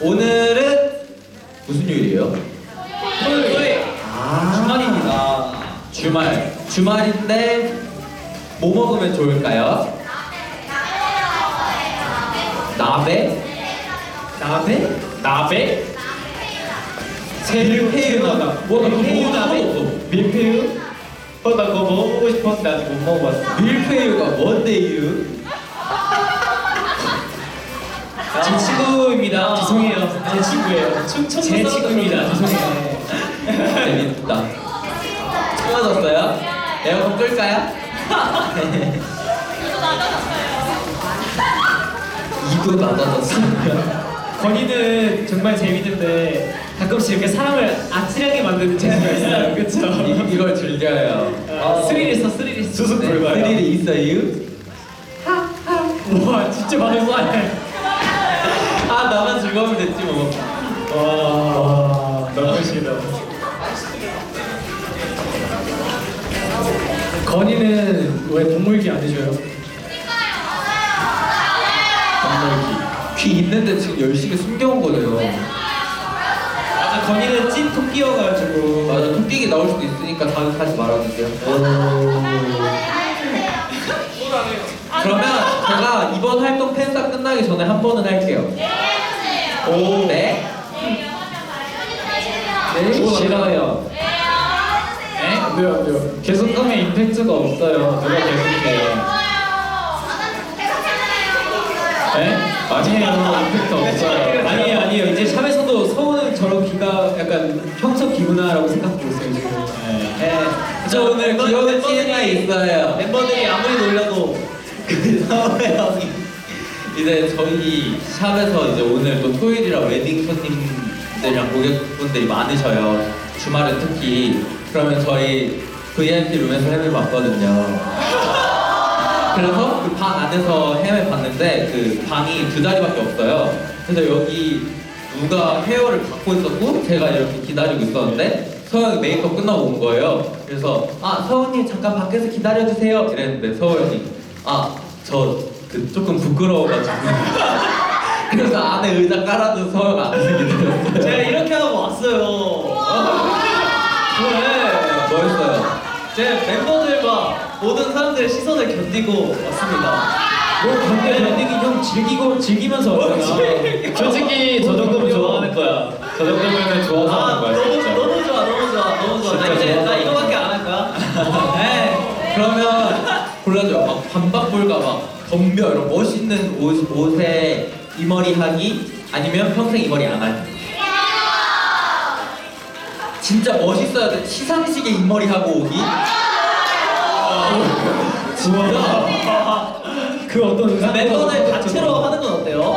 오늘은 무슨 요일이에요? 토요일 아, 주말입니다. 주말. 주말인데 뭐 먹으면 좋을까요? 나베? 나베? 나베? 밀푀유나다. 뭐, 나 그거 밀푀유 먹어본 나베? 적 없어. 밀푀유? 어, 나 그거 먹어보고 싶었는데 아직 못 먹어봤어. 밀푀유가 뭔데유? 제 친구 입니다. 죄송해요. 제 친구예요. 제 친구입니다. 죄송해요. 재밌다. 추워졌어요? 에어컨 끌까요? 이도 낮아졌어요. 건이는 정말 재밌는데 가끔씩 이렇게 사람을 아찔하게 만드는 재주가 있어요. 그쵸? 이- 이걸 즐겨요. 어, 스릴 있어, 스릴 있어. 수습 네, 불가요. 스릴이 있어요? 와, 진짜 방송하네. 아 나만 즐거우면 됐지 뭐. 와, 너무 싫어. 건이는 왜 동물기 안 해줘요? 귀 있는데 지금 열심히 숨겨온 거네요. 맞아, 건이는 찐 토끼여가지고. 맞아 토끼기 나올 수도 있으니까 다시 다시 말아주세요. 그러면 제가 이번 활동 팬사 끝나기 전에 한 번은 할게요. 오, 네. 네, 싫어요. 네? 안 돼요, 안 돼요. 계속 하면 임팩트가 없어요. 누가 계속 해요. 네? 아니에요. 임팩트 없어요. 아니에요, 아니에요. 이제 샵에서도 서우는 저런 귀가 약간 평소 귀구나라고 생각하고 있어요, 지금. 네, 저 오늘 귀여운 TMI 있어요. 멤버들이 아무리 놀려도 그 서우 형이 이제 저희 샵에서 이제 오늘 또 토요일이라 웨딩 손님들이랑 고객분들이 많으셔요. 주말에 특히 그러면 저희 VIP 룸에서 헤매 봤거든요. 그래서 그 방 안에서 헤매 봤는데 그 방이 두 자리밖에 없어요. 그래서 여기 누가 헤어를 갖고 있었고 제가 이렇게 기다리고 있었는데 서영이 메이크업 끝나고 온 거예요. 그래서 아 서훈님 잠깐 밖에서 기다려주세요 이랬는데 서우 형이 아저 그 조금 부끄러워가지고 그래서 안에 의자 깔아둔 서영 안에서 기다렸어요. 제가 이렇게 하고 왔어요. 그래 멋있어요. 제 멤버들과 모든 사람들의 시선을 견디고 왔습니다. 뭐 견뎌 견디기 형 즐기고 즐기면서 왔잖아. 솔직히 저 정도면 좋아하는 거야. 저 정도면 좋아서 하는 거야, 너무 진짜. 너무 좋아 너무 좋아 너무 좋아. 나 진짜 이제 좋아. 나 이거밖에 안 할 거야. 네. 그러면 골라줘. 막 반박볼까 막 덤벼 멋있는 옷 옷에 이 머리 하기 아니면 평생 이 머리 안 하기. 진짜 멋있어야 돼. 시상식에 이 머리 하고 오기. 진짜. 그 어떤 멤버들 단체로 하는 건 어때요?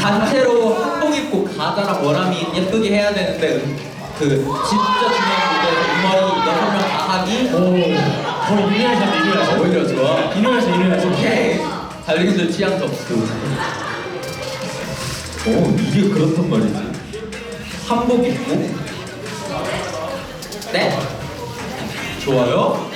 단체로 한복 입고 가다랑 워라미 예쁘게 해야 되는데 그 진짜 중요한 무대에서 이 머리 여섯 명다 하기. 오, 더 인류하셨네 인류하셨. 오히려 좋아. 인류하셨 인류하셨. 오케이. 달리기들 취향 접수. 오, 이게 그렇단 말이지. 한복 입고? 네. 좋아요?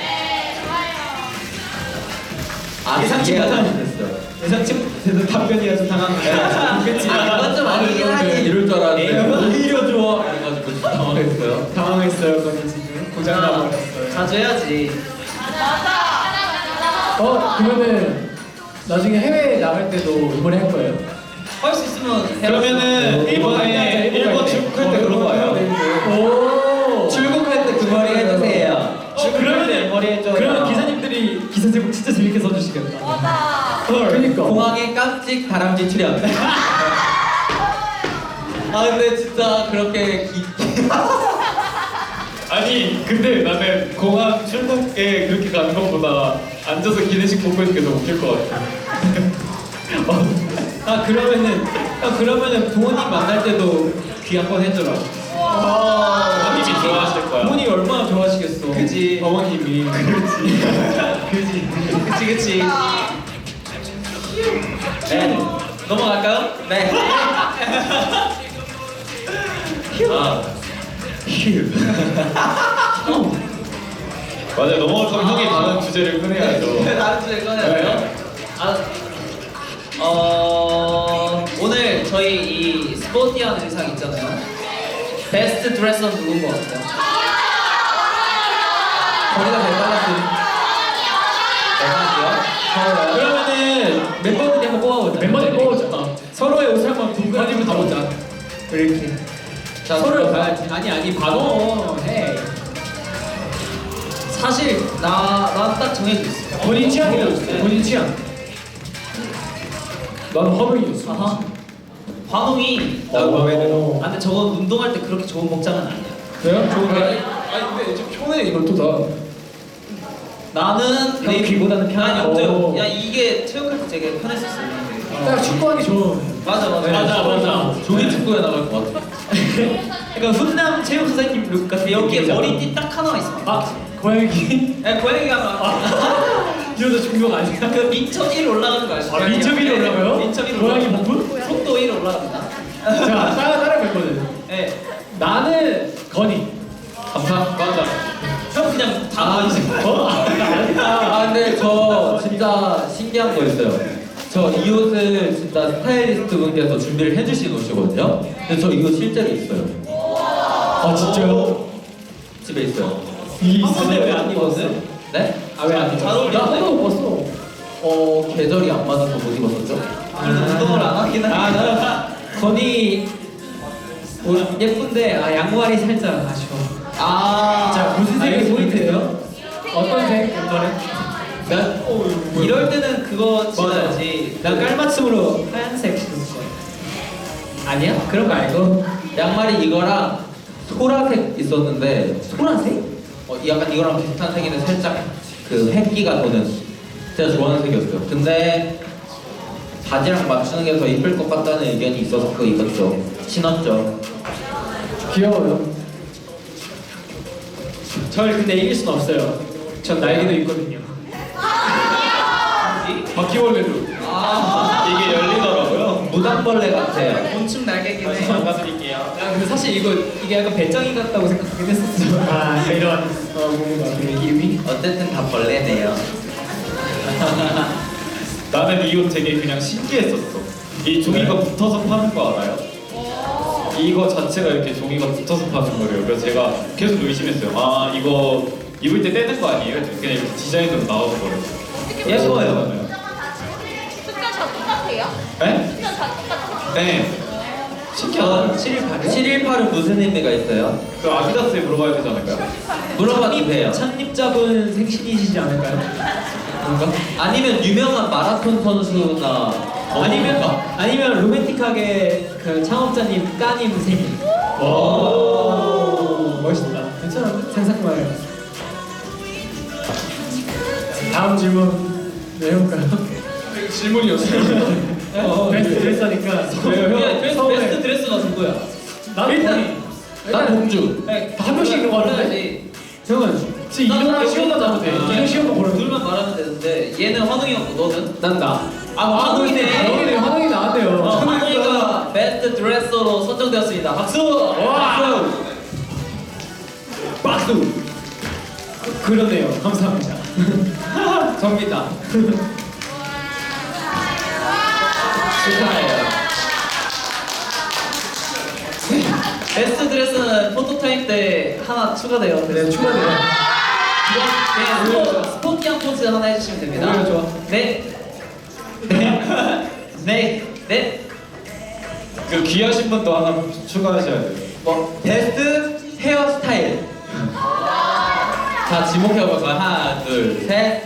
아, 예상치 이해가 못한 됐어요. 예상치 못한 답변이 아주 당황했어요. 그치? 아, 그건 좀 아니긴 하지. 이럴 줄 알았는데. 오히려 좋아. 그래가지고 당황했어요. 당황했어요, 건이 지금 고장 나버렸어요. 자주 해야지. 어, 그러면 나중에 해외 나갈 때도 이번에 할 거예요? 할 수 있으면 그러면은 일본에 일본 출국할 때 그런 거 해요? 오. 출국할 때 그 머리 해주세요. 어, 그러면 머리 해줘. 그러면 기사님들이 기사 제목 진짜 재밌게 써주시겠다. 헐. 그니까. 공항에 깜찍 다람쥐 출연. 아 근데 진짜 그렇게 기... 아니 근데 나는 공항 출국에 그렇게 가는 것보다 앉아서 기내식 먹고 있는 게 더 웃길 것 같아. 아 그러면은 아 그러면은 부모님 만날 때도 귀 한 번 해줘라. 부모님이 좋아하실 거야. 부모님 얼마나 좋아하시겠어. 그지. 어머님이. 그렇지. 그지. 그치 그치. 네. 넘어갈까요? 네. 아, 휴. 맞아 넘어갈 거면 형이 다른 주제를 꺼내야죠. 다른 주제 꺼내요? 아, 어, 저희 이 스포티한 의상 있잖아요. 베스트 드레서 누군 것 같아요? 것 같은 그러면은 멤버들이 한번 뽑아보자. 멤버들 뽑아보자. 서로의 옷을 한번 동그랗게 다 보자. 이렇게. 자, 서로를 봐야지. 아니 아니 봐도 해. 사실 나난딱 정해져 있어. 본인 취향이죠. 본인 취향. 나는 화면이었어. 아하. 환웅이. 나 들어. 아 근데 저건 운동할 때 그렇게 좋은 복장은 아니야. 그래요? 좋은 거 아니 근데 지금 초에 이걸 또 다. 나는 형 귀보다는 편한 아니 거. 없죠. 야 이게 체육할 때 되게 편했었어. 딱 축구하기 좋은. 맞아 맞아. 맞아, 맞아. 조기 축구에 나갈 것 같아. 그러니까 훈남 체육 선생님 룩 같은 여기에 느낌이잖아. 머리띠 딱 하나 있어. 아 고양이. 야 고양이가 막. 이러다 중국 아니야? 그 민첩 1 올라가는 거 알죠? 아, 민첩 1 올라가요? 민첩 1 고양이. 목분? 속도 1 올라갑니다. 자 따라 따라 멤버들. 네. 나는 건이. 감사합니다. 맞아. 형 그냥 다 아, 보이지. 어? 아니야. 아 근데 저 진짜 신기한 거 있어요. 저 이 옷을 진짜 스타일리스트 분께서 준비를 해주신 옷이거든요. 근데 저 이거 실제로 있어요. 아 진짜요? 집에 있어요. 이 아, 근데 왜 안 입었어요? 네? 아 왜안잘 어울리는데? 나 하나도 못 봤어. 어 계절이 안 맞아서 못 입었었죠. 그래도 운동을 안 하긴 아. 나 건이 옷 예쁜데 아 양말이 살짝 아쉬워. 아. 자 무슨 색이 알겠습니다. 포인트예요? 어떤 색 멤버는? 난 이럴 때는 그거 지나야지. 난 깔맞춤으로 하얀색 신을 거야. 아니야? 그런 거 알고. 양말이 이거랑 소라색 있었는데 소라색? 어, 약간 이거랑 비슷한 색인데 살짝 그 획기가 도는 제가 좋아하는 색이었어요. 근데 바지랑 맞추는 게 더 이쁠 것 같다는 의견이 있어서 그거 입었죠. 신었죠. 귀여워요. 절 근데 이길 순 없어요. 전 날개도 있거든요. 바퀴벌레도. 아. 이게 열리더라고요. 무당벌레 같아요. 곤충 날개긴 해. 감사드릴게요. 야 근데 사실 이거 이게 약간 배짱이 같다고 생각하긴 했었어. 아 이런 어 뭔가 이름이? 어쨌든 다 벌레네요. 나는 이 옷 되게 그냥 신기했었어. 이 종이가 붙어서 파는 거 알아요? 이거 자체가 이렇게 종이가 붙어서 파는 거래요. 그래서 제가 계속 의심했어요. 아 이거 입을 때 떼는 거 아니에요? 그냥 이렇게 디자인으로 나오더라고요. 예뻐요. 숫자 다 똑같아요? 네? 숫자 다 똑같아요? 네. 전 718. 718은 무슨 의미가 있어요? 그 아디다스에 물어봐야 되지 않을까요? 물어봐도 돼요. 잡은 생신이시지 않을까요? 뭔가? 아니면 유명한 마라톤 선수나 아니면 아니면 로맨틱하게 그 창업자님 따님 생일. 오. 멋있다. 괜찮아. 생각만 다음 질문 네 해볼까요? 질문이었어요. 어, 베스트 드레서니까 야, 그래서 베스트 드레스가 누구야? 난 일단- 난 공주. 네, 한 명씩 이런 거 하는데? 형은 지금 이름만 시험만 나도 돼. 이름 시험만 고르면 둘만 말하면 되는데 얘는 환웅이었고 너는? 난 나. 아 환웅이네. 여기네 화장이 나왔네요. 어, 환웅이가 베스트 드레서로 선정되었습니다. 박수. 와. 박수. 그러네요. 감사합니다. 접니다. 축하해요. 베스트 드레스는 포토타임 때 하나 추가돼요. 네, 추가돼요. 네, 스포, 스포티한 포즈 하나 해주시면 됩니다. 오히려 좋아. 네. 네. 네. 네. 그 귀하신 분도 하나 추가하셔야 돼요. 뭐 베스트 헤어스타일. 자 지목해볼까요? 하나, 둘, 셋.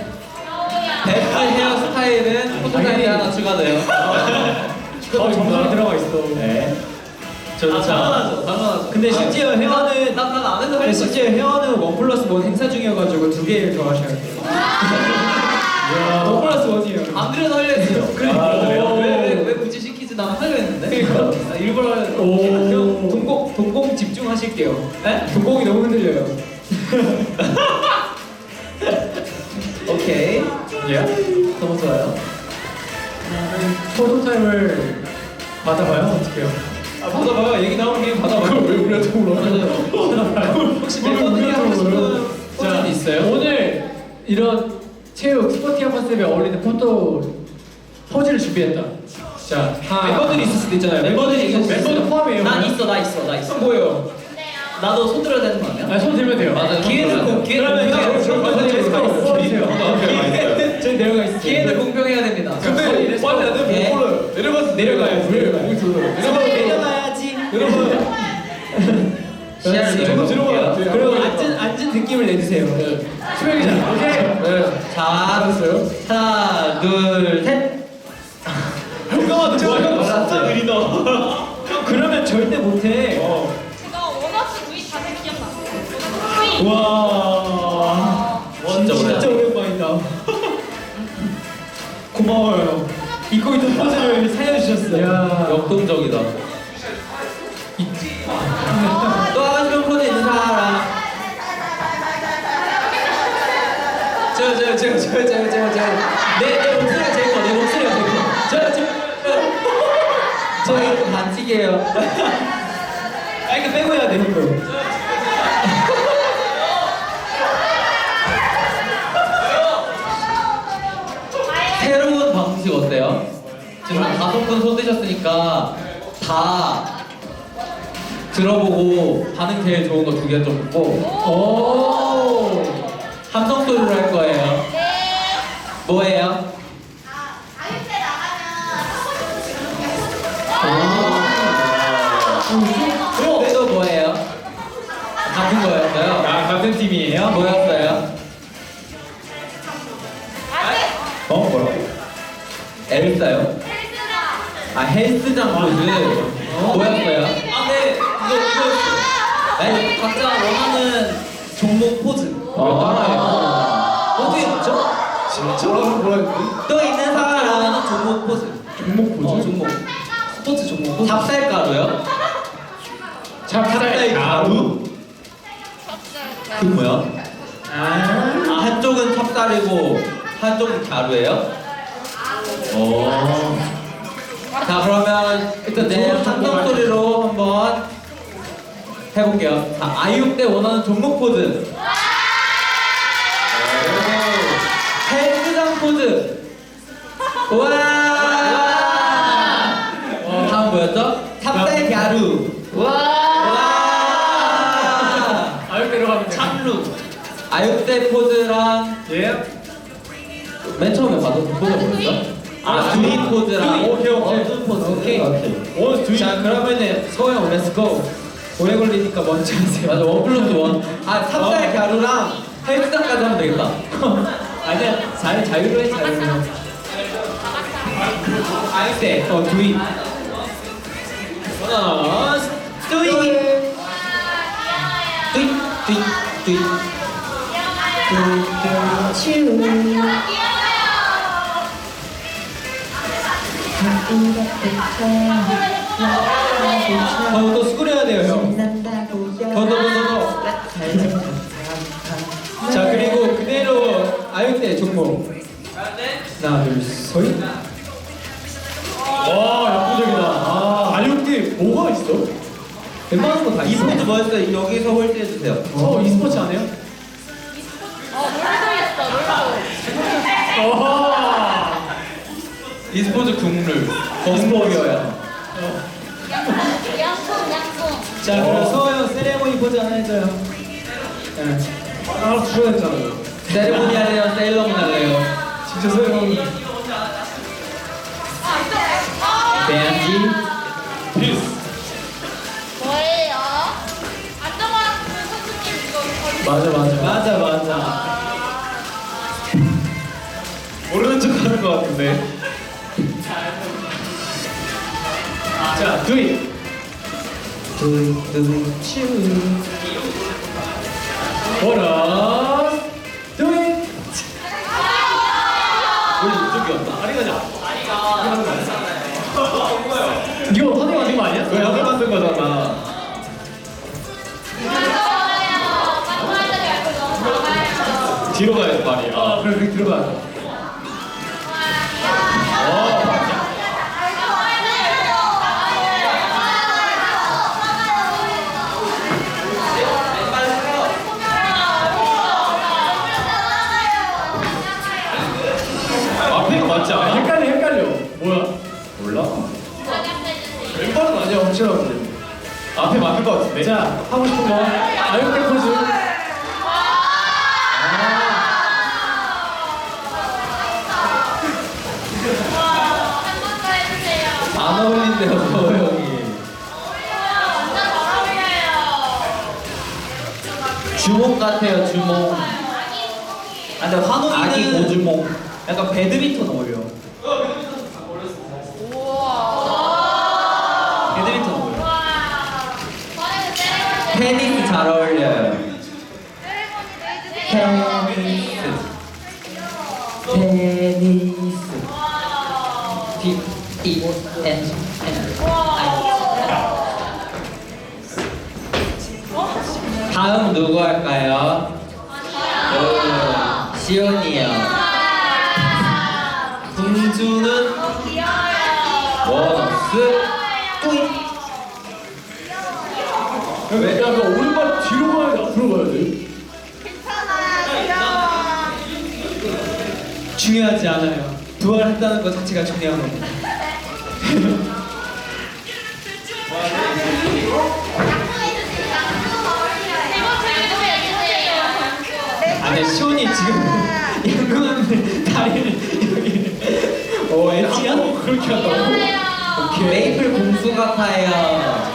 베스트 헤어 스타일은 포토타임이 하나 추가돼요. 어, 정말 들어가 있어. 네. 아, 당연하죠. 당연하죠. 근데 심지어 헤어는 난난 안에서 근데 할 심지어 헤어는 원 플러스 원 행사 중이어가지고 두 개를 더 하셔야 돼요. 원 플러스 원이에요. 안 그래도 하려 했어요. 아, 그래요? 왜왜 왜 굳이 시키지? 나는 하려 했는데. 나 일부러 하려 동공 동공 집중하실게요. 네? 동공이 너무 흔들려요. 오케이. 예? 너무 좋아요. 포토 타임을 받아봐요. 어떻게요? 아 받아봐요. 얘기 나오면 그냥 받아봐요. 왜 우리한테 물어? 혹시 멤버들이 하고 싶은 자 포즈 있어요? 오늘 이런 체육 스포티한 컨셉에 어울리는 포토 포즈를 준비했다. 자, 멤버들이 있을 수도 있잖아요. 멤버들이 있을 수도 멤버도 있어요. 포함해요. 난 있어 나 있어 나 있어. 뭐예요? 나도 손 들어야 되는 거 아니야? 아, 손 들면 돼요. 맞아요. 기회는 공 기회는 그러면 공평해야 이제 돼. 저희 제스가 있어요. 저희 내려가 있어요. 기회는 공평해야 됩니다. 근데 빨리 안 예. 되면 몰라요. 내려가서 내려가야지. 내려가야지. 여러분 내려가야지. 여러분. 시야를 저도 내려볼게요. 들어가요. 그리고 앉은 앉은 느낌을 내주세요. 수영이잖아. 오케이. 네. 자. 하나, 둘, 셋. 형, 진짜 느리다. 그러면 절대 못해. 원어 와. 진짜 진짜. 오랜만이다. 고마워요. 입고 있던 포즈를 살려주셨어요. 역동적이다. 또 싶은 포즈 있는 사람. 저, 저, 저, 저, 저, 저, 저. 내, 내 목소리가 제일 커. 내 목소리가 제일 커. 저, 저, 저. 저희 반칙이에요. 아, 이거 빼고 해야 돼, 형도. 다섯 분 손드셨으니까 다 들어보고 반응 제일 좋은 거 두개좀 뽑고 오. 함성 소리로 할 거예요. 네. 뭐예요? 나가면 또 뭐예요? 같은 거였어요? 아, 같은 팀이에요? 뭐였어요? 아이때 어, 뭐라고? 엘사요? 헬스장. 아 헬스장 포즈 뭐였어요? 아 네. 이거 이거였어. 네? 각자 원하는 종목 포즈. 아, 어떻게 맞죠? 진짜? 뭐라 했지? 또 있는 사람 원하는 종목 포즈. 종목 어, 보죠? 종목. 스포츠 종목 포즈. 찹쌀가루요? 찹쌀 가루? 그 뭐야? 아. 아 한쪽은 찹쌀이고 한쪽은 가루예요? 오. 자 그러면 일단 내 함성 소리로 한번 해볼게요. 자 아이유 때 원하는 종목 포즈. 헬스장 포즈. 와. 다음 뭐였죠? 찹쌀 가루. 와. 아유, 내려가면 돼. 참루. 아육 때 포즈랑 예. 맨 처음에 받은 포즈 뭐였죠? 아, 두이 두이. 오케이, 오케이. 어두운 포즈. 오케이. 원, 두 자, 그러면은 형 렛츠고. 오래 걸리니까 먼저 하세요. 맞아, 원 플러스 원. 아, 찹쌀 가루랑 헬스장까지 하면 되겠다. 아니야, 잘 자유로 해, 자유로. 아육 때. 어, 두이. 하나, 두이. 두이, 두이, 두이. 어, 또 수그려야 돼요, 형. 더, 더, 더, 더, 더. 자, 그리고 그대로 아육 때 종목. 하나, 둘, 셋. 와, 역부족이다. 아, 아육 때 뭐가 있어? 웬만한 거다 이 있어. 포즈 뭐였어요? 여기서 홀드 해주세요. 어, e스포츠 안 해요? 어 있어 롤도. 와. E스포츠 국룰. e스포츠요. 양손 양손. 자, 그럼 서호 형 세레모니 포즈 하나 해줘요. 네. 아, 주셔야잖아요. 세레모니 할래요? 세일러문 할래요? 진짜 형. 밴디? 필수. 뭐예요? 안정환 선수님 이거 맞아, 맞아. 맞아, 맞아. 모르는 척 하는 것 같은데. 자, 두이. 두이, 치 원원, 두이. 우리 이쪽이었나? 다리 가자. 이거 선생님 만든 거 아니야? 왜 하게 만든 거잖아. 뒤로 가야 돼, 발이. 아, 그래, 그래, 헷갈려. 뭐야? 몰 테니스 잘 어울려요. 부활했다는 것 자체가 중요한 겁니다. 아, 근데 시온이 지금 연구하는데 다리를 여기. 어, 엣지야? 그렇게 한다고? 오케이. 메이플 공수 같아요.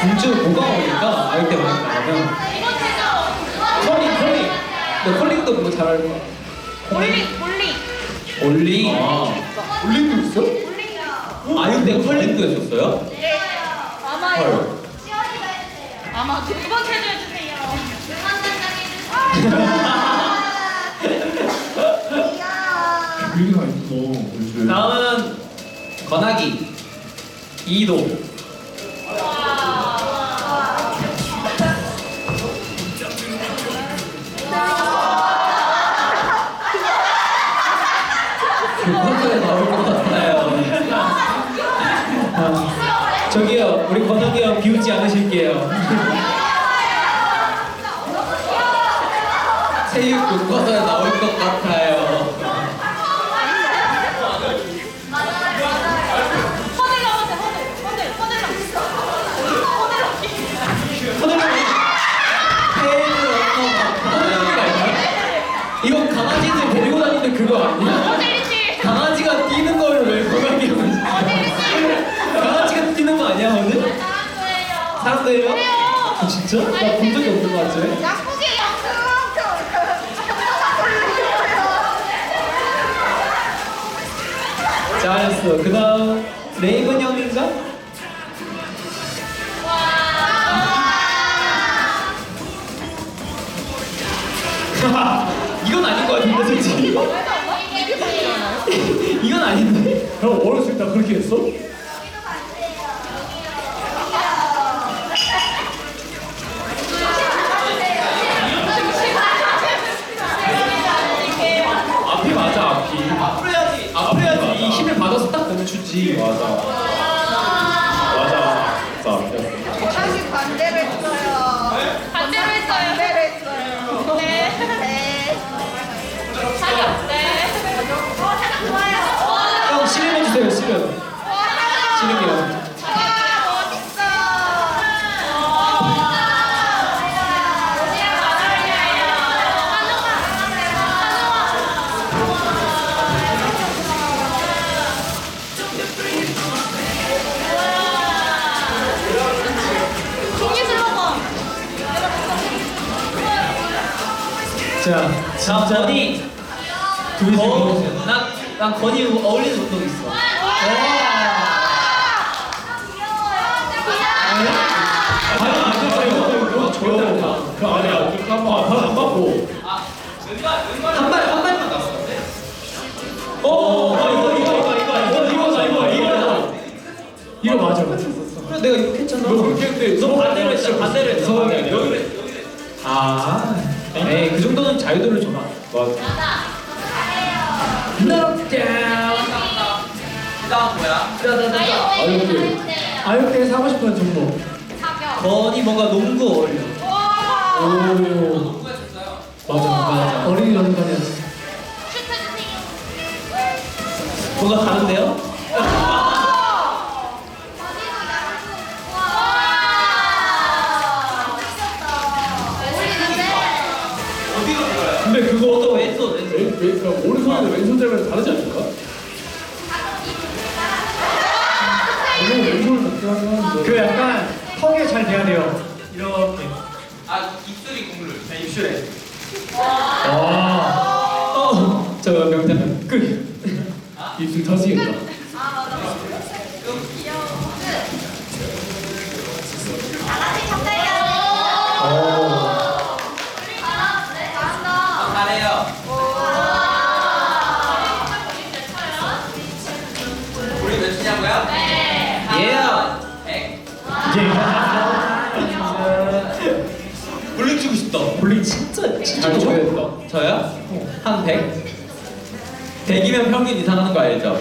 공주 뭐가 어울릴까? 아육 때 나가면. 컬링, 컬링. 너 컬링도 그거 잘 알고. 볼링, 볼링. 올리. 올림도 있어? 아육 때 컬링도 했었어요? 아마요. 아마 두 번째 해주세요. 올림가 있어. 다음은 건하기. 이도 교과서에 나올 것 같아요. 허들 나오세요, 허들. 허들, 허들 이거 강아지들 데리고 다니는 그거 아니야? 허들이지. 강아지가 뛰는 거를 왜 권혁이 형은? 강아지가 뛰는 거 아니야, 오늘? 잘한 거예요. 사람들이요? 아, 진짜? 나 본 적이 없는 거 같지? 약국에 양승. 잘했어. 그 다음, 레이븐 형인가? 이건 아닌 거 같은데, 솔직히. 이건 아닌데? 형 어렸을 때 그렇게 했어? 앞이 맞아 앞이. 앞으로 해야지. 앞으로 해야지. 이 힘을 받아서 딱 멈추지. 맞아. 맞아. 앞이었어. 다시 반대로 했어요. 반대로 했어요. 반대로 했어요. 네. 네. 사격. 네. 어, 사격 좋아요. 형 씨름 해주세요, 씨름. 와, 씨름이요. 자, 자 건이 둘이 거, 보세요. 난, 난 건이 어울리는 운동 있어 아니, 안 됐어요. 그거 절대 안 돼. 그 안에 아직 한번 안 받고. 한 발, 한 발만 났어 어, 어, 이거, 이거, 이거, 이거, 이거, 이거다, 이거, 이거. 이거 맞아. 그래, 내가 이렇게 했잖아. 너 그렇게 했는데 너 반대로 했잖아 반대로. 여기 아, 에이, 그 정도는 자유도를 줘봐. 맞아. 그다음 뭐야? 아육대에서 하고 싶은 종목. 건이 뭔가 농구 어울려 오. 100이면 평균 이상 하는 거 알죠?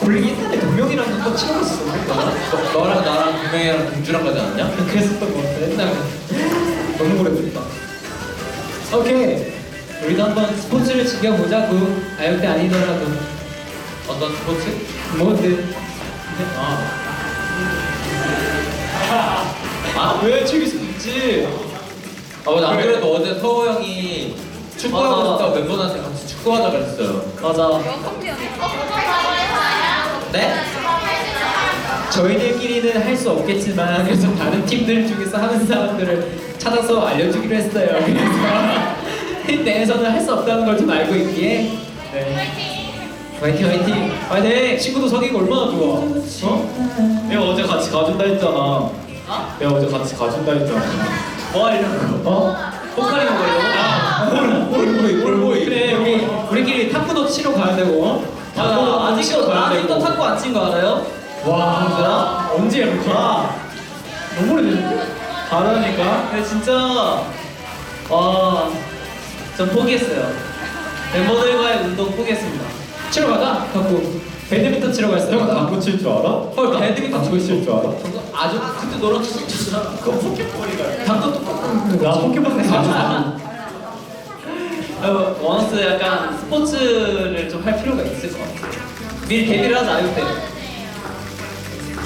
볼링 옛날에 동명이랑 한번 치러봤어. 그러니까. 너, 너랑 나랑 구명이랑 공주랑 가지 않았냐? 그랬었던 것 같아. 옛날에. 너무 오래됐다. 오케이. 우리도 한번 스포츠를 즐겨보자고. 아역대 아니더라도. 어떤 스포츠? 뭐든. 아. 아, 왜 즐길 수 있지? 아, 맞아. 안 그래도 어제 서호 형이 축구하고 맞아. 싶다고 멤버들한테 같이 축구하자 그랬어요. 맞아. 네? 저희들끼리는 할 수 없겠지만 그래서 다른 팀들 중에서 하는 사람들을 찾아서 알려주기로 했어요. 그래서 팀 내에서는 할 수 없다는 걸 좀 알고 있기에 네. 화이팅 화이팅 화이팅 친구도 사귀고 얼마나 좋아 어? 내가 어제 같이 가준다 했잖아. 내가 어제 같이 가준다 했잖아. 뭐 하려고 어? 먹으려고? 아, 볼보이 볼보이 그래 우리 우리끼리 탁구도 치러 가야 되고 어? 탁구도 맞아. 아직도 치러 가야 아직도 되고. 탁구 안 친 거 알아요? 와 언제 이렇게 아, 너무 오래됐는데? 잘하니까. 근데 진짜 와, 전 포기했어요. 멤버들과의 운동 포기했습니다. 치러 가자 탁구 배드민턴 치러 갔어요 형 당구 칠줄 알아? 헐, 배드민턴 당구 칠줄 알아? 아주 그때 너랑 친구잖아. 그거 포켓볼이다. 당도 똑같은 나 포켓몬 자주 어, 원어스 약간 스포츠를 좀 할 필요가 있을 것 같아요. 미리 데뷔를 하자, 아육 때.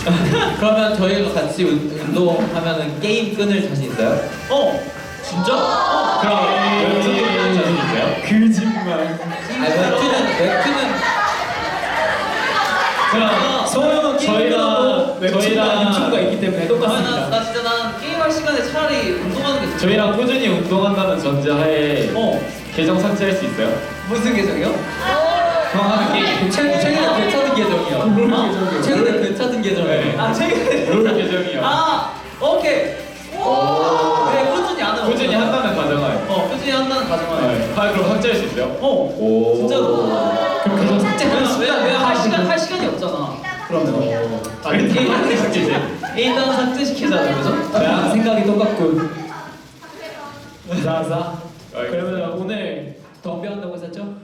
그러면 저희가 같이 운- 운동하면은 게임 끊을 자신 있어요? 어, 진짜? 어, 그럼 연습 좀 자신 있어요? 거짓말 아니, 맥주는, 맥주는 자, 서영은 저희랑- 저희랑 저희랑- 유튜브가 있기 때문에 아, 나, 똑같습니다. 나 진짜 난 게임할 시간에 차라리 운동하는 게 좋아. 저희랑 꾸준히 운동한다는 전제하에 어, 계정 삭제할 수 있어요? 무슨 계정이요? 정확한 게임. 최, 최근에 괜찮은 계정이요. 롤 어? 계정이요. 최근에 괜찮은 계정이에요. 아, 최근에. 롤 계정이요. 아, 오케이. 그래, 꾸준히 안 하면. 꾸준히 한다는 가정하에. 어, 꾸준히 한다는 가정하에. 네. 아 그럼 삭제할 수 있어요? 어, 오. 진짜로. 그럼 계정 삭제하는 왜, 순간 왜, 할 시간, 할 시간이 없잖아. 그러면 아 일단 삭제 삭제지. 일단 삭제시키자는 거죠? 자, 생각이 똑같군. 자 자. 그러면 오늘 덤벼 한다고 했었죠?